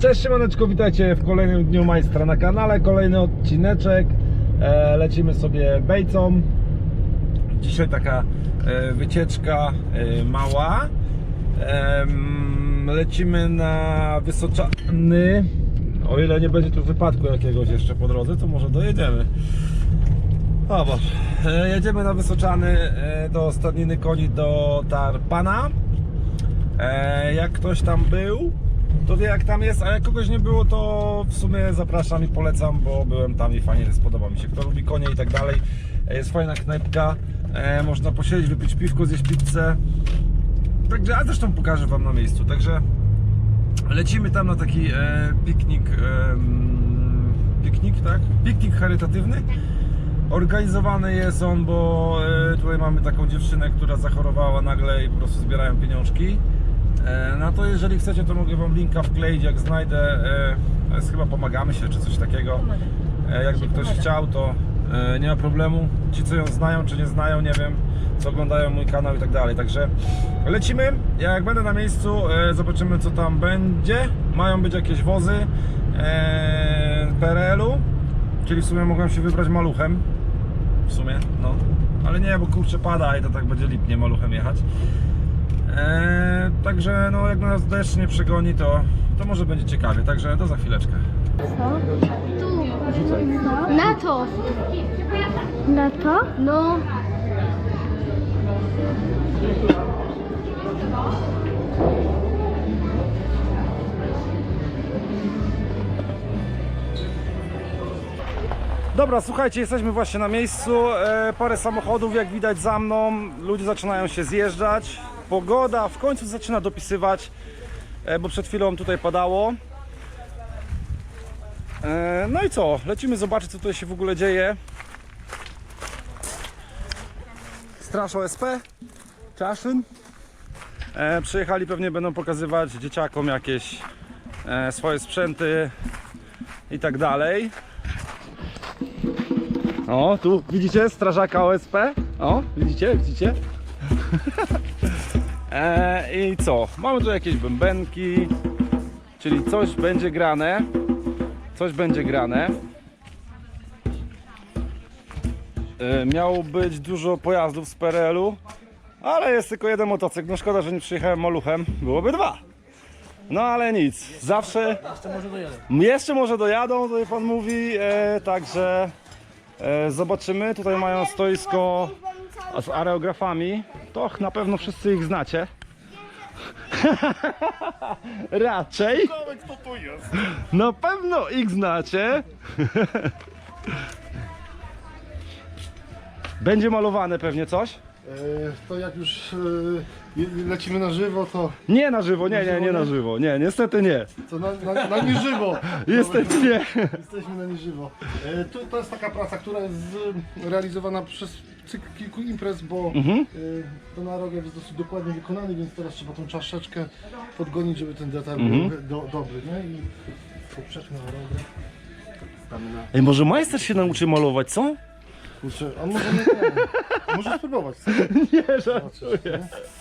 Cześć Siemaneczko, witajcie w kolejnym dniu Majstra na kanale, kolejny odcineczek, e, lecimy sobie bejcą, dzisiaj taka e, wycieczka e, mała, lecimy na Wysoczany, o ile nie będzie tu wypadku jakiegoś jeszcze po drodze, to może dojedziemy. O Boże. Jedziemy na Wysoczany do Stadniny Koni do Tarpana. Jak ktoś tam był, to wie jak tam jest, a jak kogoś nie było, to w sumie zapraszam i polecam, bo byłem tam i fajnie, spodoba mi się. Kto lubi konie i tak dalej, e, jest fajna knajpka, e, można posiedzieć, wypić piwko, zjeść pizzę. Także, a zresztą pokażę Wam na miejscu. Także lecimy tam na taki e, piknik, em, piknik, tak? Piknik charytatywny. Organizowany jest on, bo e, tutaj mamy taką dziewczynę, która zachorowała nagle i po prostu zbierają pieniążki. E, No to jeżeli chcecie, to mogę Wam linka wkleić, jak znajdę. e, jest chyba Pomagamy się, czy coś takiego. E, Jakby ktoś chciał, to nie ma problemu. Ci, co ją znają, czy nie znają, nie wiem, co oglądają mój kanał i tak dalej. Także lecimy. Ja jak będę na miejscu, zobaczymy, co tam będzie. Mają być jakieś wozy PRL-u, czyli w sumie mogłem się wybrać maluchem. W sumie, no. Ale nie, bo kurczę pada i to tak będzie lipnie maluchem jechać. Eee, także no jak nas deszcz nie przegoni, to, to może będzie ciekawie. Także do za chwileczkę. Tu. Na to. Na to? No. Dobra, słuchajcie, jesteśmy właśnie na miejscu. E, parę samochodów, jak widać za mną. Ludzie zaczynają się zjeżdżać. Pogoda w końcu zaczyna dopisywać, e, bo przed chwilą tutaj padało. E, no i co? Lecimy zobaczyć, co tutaj się w ogóle dzieje. Straż OSP, Czaszyn. E, przyjechali, pewnie będą pokazywać dzieciakom jakieś swoje sprzęty i tak dalej. O, tu widzicie strażaka OSP? O, widzicie, widzicie? e, I co? Mamy tu jakieś bębenki, czyli coś będzie grane. Coś będzie grane. E, miało być dużo pojazdów z PRL-u, ale jest tylko jeden motocykl. No szkoda, że nie przyjechałem maluchem. Byłoby dwa. No ale nic. Zawsze. Jeszcze może dojadą, tutaj pan mówi. E, także e, zobaczymy. Tutaj mają stoisko z areografami. To na pewno wszyscy ich znacie. Raczej. Kto to jest? Na pewno ich znacie. Będzie malowane pewnie coś? E, to jak już e, lecimy na żywo, to, Nie na żywo, nie, nie, nie na żywo. Nie, niestety nie. to na, na, na nieżywo. Niestety nie. Jesteśmy na nieżywo. E, to, to jest taka praca, która jest realizowana przez cykl kilku imprez, bo Mhm. ten aerograf jest dosyć dokładnie wykonany, więc teraz trzeba tą czaszeczkę podgonić, żeby ten detal Mhm. był do, dobry. Nie? I poprzeczny aerograf. Na... Ej, może majster się nauczy malować, co? Kurczę, on może nie ten, może spróbować. co? Nie, żartuję.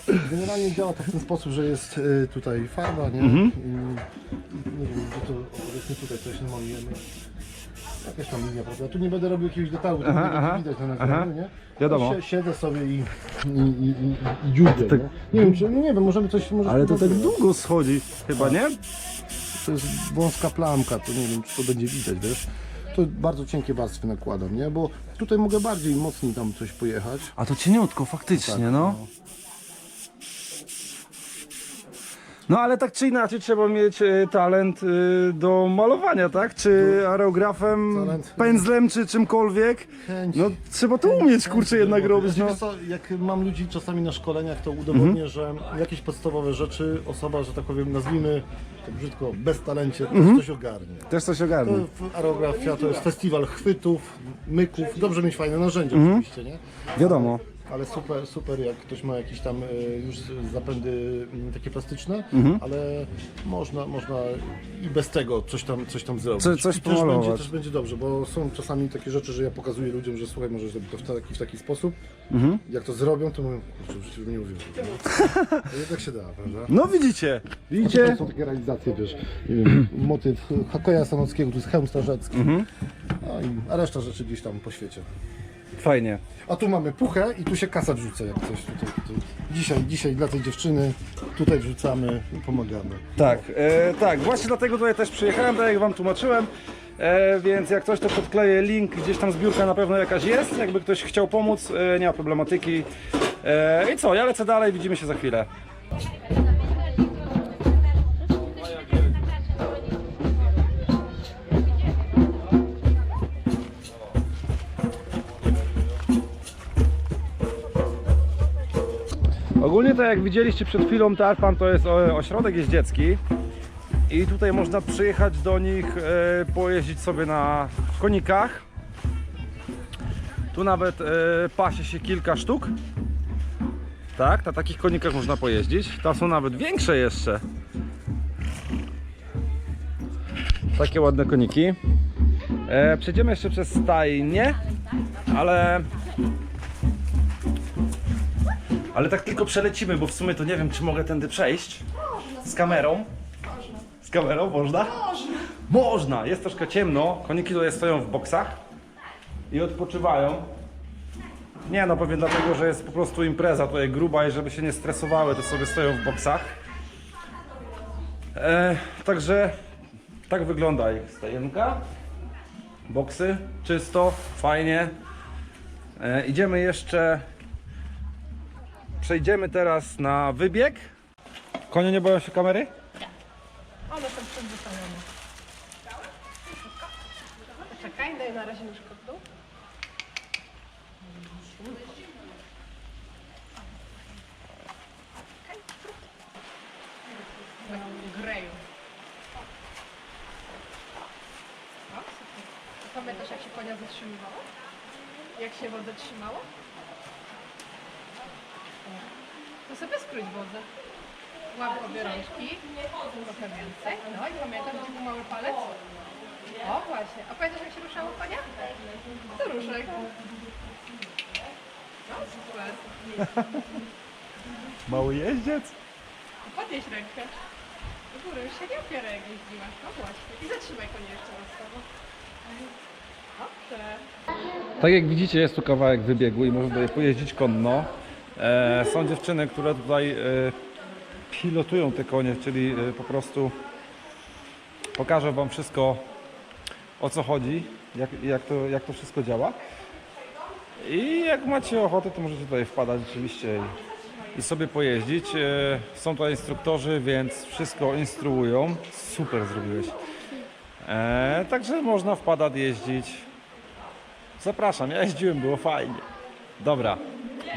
nie? Generalnie działa to w ten sposób, że jest y, tutaj farba, nie? Mhm. I, nie wiem, gdzie to powiedzmy tutaj coś namalujemy. Jakaś tam linia, prawda? Tu nie będę robił jakiegoś detalu, to Aha, nie aha, będzie widać na aha. nagraniu, nie? Wiadomo. Sie- Siedzę sobie i, i, i, i, i dziubię, tak- nie? Nie wiem, czy, nie wiem, możemy coś... Może Ale to tak długo schodzi, chyba nie? To jest wąska plamka, to nie wiem, czy to będzie widać, wiesz? To bardzo cienkie warstwy nakładam, nie? Bo tutaj mogę bardziej mocniej tam coś pojechać. A to cieniutko, faktycznie, Tak, no. No. Ale tak czy inaczej trzeba mieć e, talent e, do malowania, tak? Czy aerografem, Talent. pędzlem, czy czymkolwiek. Chęć. No trzeba to umieć, kurczę, jednak robić, no. Wiesz co, jak mam ludzi czasami na szkoleniach, to udowodnię, Mhm. że jakieś podstawowe rzeczy osoba, że tak powiem, nazwijmy to brzydko, bez talencie, to Mhm. coś ogarnie. Też coś ogarnę. w aerografia to jest festiwal chwytów, myków, dobrze mieć fajne narzędzia Mhm. oczywiście, nie? Wiadomo. Ale super, super jak ktoś ma jakieś tam e, już zapędy mm, takie plastyczne, Mhm. ale można, można i bez tego coś tam, coś tam zrobić. Co- coś I też pomalować. będzie, też będzie dobrze, bo są czasami takie rzeczy, że ja pokazuję ludziom, że słuchaj, możesz zrobić to w taki, w taki sposób. Mhm. Jak to zrobią, to mówią, kurczę, w życiu bym nie uwierzył. A jednak się da, prawda? No widzicie, To widzicie? są takie realizacje, wiesz, nie wiem, motyw Hakoja Sanockiego, to jest hełm strażacki, Mhm. a, i, a reszta rzeczy gdzieś tam po świecie. Fajnie. A tu mamy puchę i tu się kasa wrzuca jak coś tutaj. tutaj. Dzisiaj, dzisiaj dla tej dziewczyny tutaj wrzucamy i pomagamy. Tak, e, tak, właśnie dlatego tutaj też przyjechałem, tak jak wam tłumaczyłem. E, więc jak coś to podkleję link, gdzieś tam zbiórka na pewno jakaś jest, jakby ktoś chciał pomóc, e, nie ma problematyki. E, I co, ja lecę dalej, widzimy się za chwilę. Ogólnie to jak widzieliście przed chwilą, Tarpan to jest ośrodek jeździecki i tutaj można przyjechać do nich, e, pojeździć sobie na konikach. Tu nawet e, pasie się kilka sztuk. Tak, na takich konikach można pojeździć. Tam są nawet większe jeszcze. Takie ładne koniki. E, przejdziemy jeszcze przez stajnie, ale ale tak tylko przelecimy, bo w sumie to nie wiem, czy mogę tędy przejść. Z kamerą. Z kamerą można? Można. Można. Jest troszkę ciemno. Koniki tutaj stoją w boksach i odpoczywają. Nie no, pewnie dlatego, że jest po prostu impreza tutaj gruba i żeby się nie stresowały, to sobie stoją w boksach. E, także tak wygląda ich stajenka. Boksy, czysto, fajnie. E, idziemy jeszcze Przejdziemy teraz na wybieg. Konie nie boją się kamery? One są przyzwyczajone. Czekaj, daj na razie nóżkę w dół. Greju. Pamiętasz jak się konia zatrzymywało? Jak się wodę trzymało? To sobie skróć wodę. Łap obie rączki. Trochę więcej. No i pamiętasz, gdzie był mały palec? O właśnie. A pamiętasz jak się ruszało konia? To ruszaj. No super. Mały jeździec? Podnieś rękę. Do góry już się nie opiera jak jeździłaś. No właśnie. I zatrzymaj konia jeszcze raz słowo. Dobrze. Tak jak widzicie jest tu kawałek wybiegu i można tutaj pojeździć konno. E, są dziewczyny, które tutaj e, pilotują te konie, czyli e, po prostu pokażę wam wszystko o co chodzi, jak, jak, to, jak to wszystko działa. I jak macie ochotę, to możecie tutaj wpadać rzeczywiście i, sobie pojeździć. Są to instruktorzy, więc wszystko instruują. Super zrobiłeś. E, także można wpadać, jeździć. Zapraszam, ja jeździłem, było fajnie. Dobra,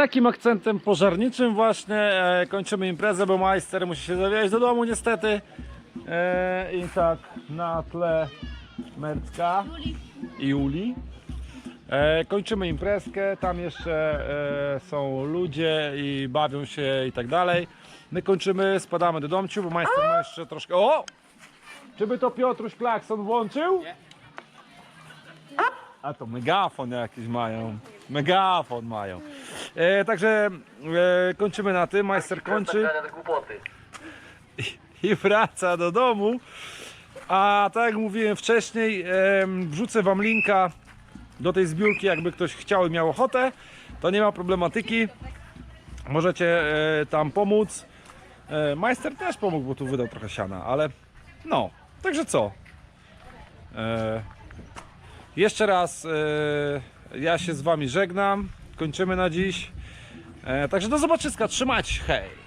Takim akcentem pożarniczym właśnie e, kończymy imprezę, bo majster musi się zawieźć do domu niestety. E, I tak na tle Mercka i Juli. E, kończymy imprezkę, tam jeszcze e, są ludzie i bawią się i tak dalej. My kończymy, spadamy do domciu, bo majster ma jeszcze troszkę... O! Czy by to Piotruś Klakson włączył? A to megafon jakiś mają. Megafon mają. E, także e, kończymy na tym. Majster kończy i, wraca do domu. A tak jak mówiłem wcześniej, em, wrzucę wam linka do tej zbiórki, jakby ktoś chciał i miał ochotę. To nie ma problematyki. Możecie e, tam pomóc. E, majster też pomógł, bo tu wydał trochę siana, ale no, także co? E, jeszcze raz e, ja się z wami żegnam. Kończymy na dziś. E, także do zobaczyska. Się. Hej!